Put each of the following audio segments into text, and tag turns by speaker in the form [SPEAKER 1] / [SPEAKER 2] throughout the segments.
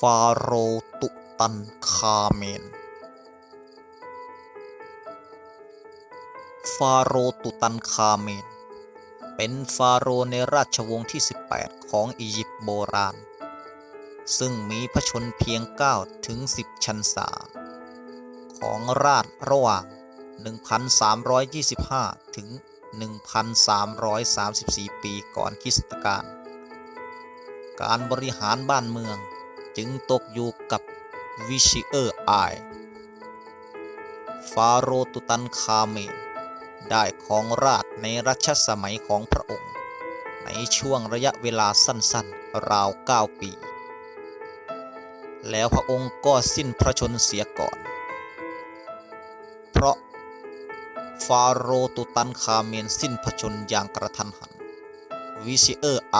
[SPEAKER 1] ฟาโรตุตันคาเมน ฟาโรตุตันคาเมน เป็นฟาโรในราชวงศ์ที่ 18 ของอียิปต์โบราณ ซึ่งมีพระชนเพียง 9 ถึง 10 ชันษา ของราชระหว่าง 1,325 ถึง 1,334 ปีก่อนคริสตกาลการบริหารบ้านเมือง จึงตกอยู่กับวิชิเออร์ไอฟาโรตุตันคาเมนได้ครองราชในรัชสมัยของพระองค์ ในช่วงระยะเวลาสั้นๆ ราว 9 ปี แล้วพระองค์ก็สิ้นพระชนเสียก่อน เพราะฟาโรตุตันคาเมนสิ้นพระชนอย่างกระทันหัน วิชิเออร์ไอ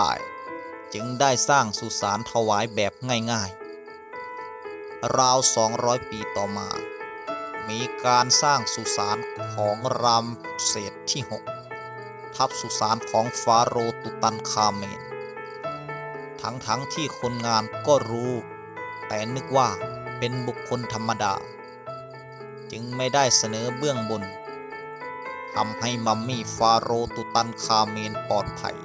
[SPEAKER 1] จึงได้สร้างสุสานถวายแบบง่ายๆ ราว 200 ปีต่อมา มีการสร้างสุสานของรามเศสที่ 6 ทับสุสานของฟาโรตุตันคาเมน ทั้งๆทที่คนงานก็รู้ แต่นึกว่าเป็นบุคคลธรรมดา จึงไม่ได้เสนอเบื้องบนทำให้มัมมี่ฟาโรตุตันคาเมนปลอดภัย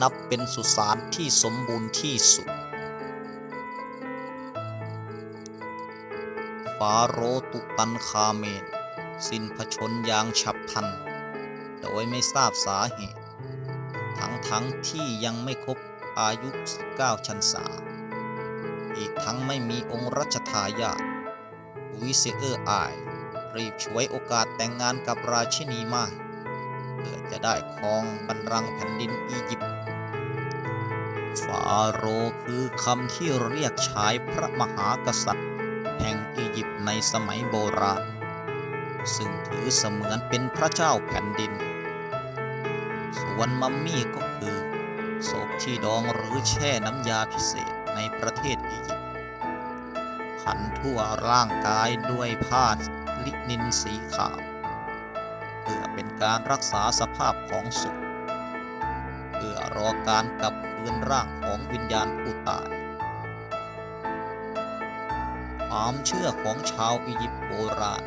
[SPEAKER 1] นับเป็นสุสานที่สมบูรณ์ที่สุด ฟาโรตุตันคาเมน สิ้นพชนอย่างฉับพลัน โดยไม่ทราบสาเหตุ ทั้งทั้งที่ยังไม่ครบอายุ 19 ชันษา อีกทั้งไม่มีองค์รัชทายาทวิเซเออร์อาย รีบช่วยโอกาสแต่งงานกับราชินีมาก พื่อจะได้ครองบัลลังก์แผ่นดินอียิปต์ฟาโรห์คือคำที่เรียกชายพระมหากษัตริย์ แห่งอียิปต์ในสมัยโบราณ ซึ่งถือเสมือนเป็นพระเจ้าแผ่นดิน ส่วนมัมมี่ก็คือศพที่ดองหรือแช่น้ำยาพิเศษในประเทศอียิปต์พันทั่วร่างกายด้วยผ้าลินินสีขาว เพื่อเป็นการรักษาสภาพของศพเพื่อรอการกลับคืนร่างของวิญญาณผู้ตาย ความเชื่อของชาวอียิปต์โบราณ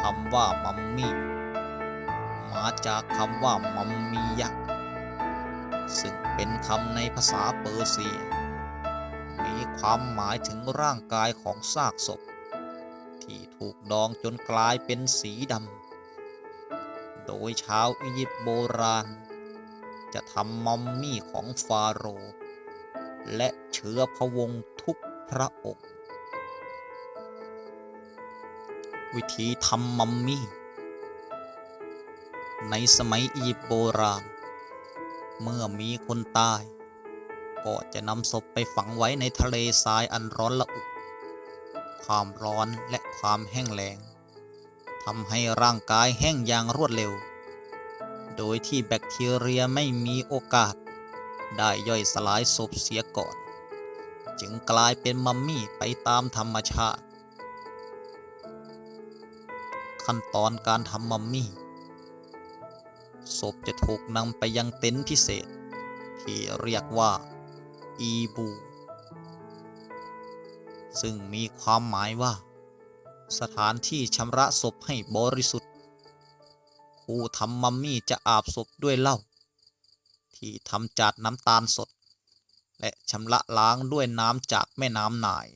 [SPEAKER 1] คำว่ามัมมี่มาจากคำว่ามัมมียะซึ่งเป็นคำในภาษาเปอร์เซีย มีความหมายถึงร่างกายของซากศพ ที่ถูกดองจนกลายเป็นสีดำ โดยชาวอียิปต์โบราณ จะทำมัมมี่ของฟาโรห์และเชื้อพระวงศทุกพระองค์ วิธีทำมัมมี่ ในสมัยอียิปต์โบราณ เมื่อมีคนตาย ก็จะนำศพไปฝังไว้ในทะเลทรายอันร้อนละอุความร้อนและความแห้งแล้ง ทำให้ร่างกายแห้งอย่างรวดเร็ว โดยที่แบคทีเรียไม่มีโอกาส ได้ย่อยสลายศพเสียก่อน จึงกลายเป็นมัมมี่ไปตามธรรมชาติ ขั้นตอนการทำมัมมี่ศพจะถูกนำไปยังเต็นท์พิเศษ ที่เรียกว่า อีบู ซึ่งมีความหมายว่า สถานที่ชำระศพให้บริสุทธิ์ ผู้ทำมัมมี่จะอาบศพด้วยเหล้าที่ทำจากน้ำตาลสด และชำระล้างด้วยน้ำจากแม่น้ำนาย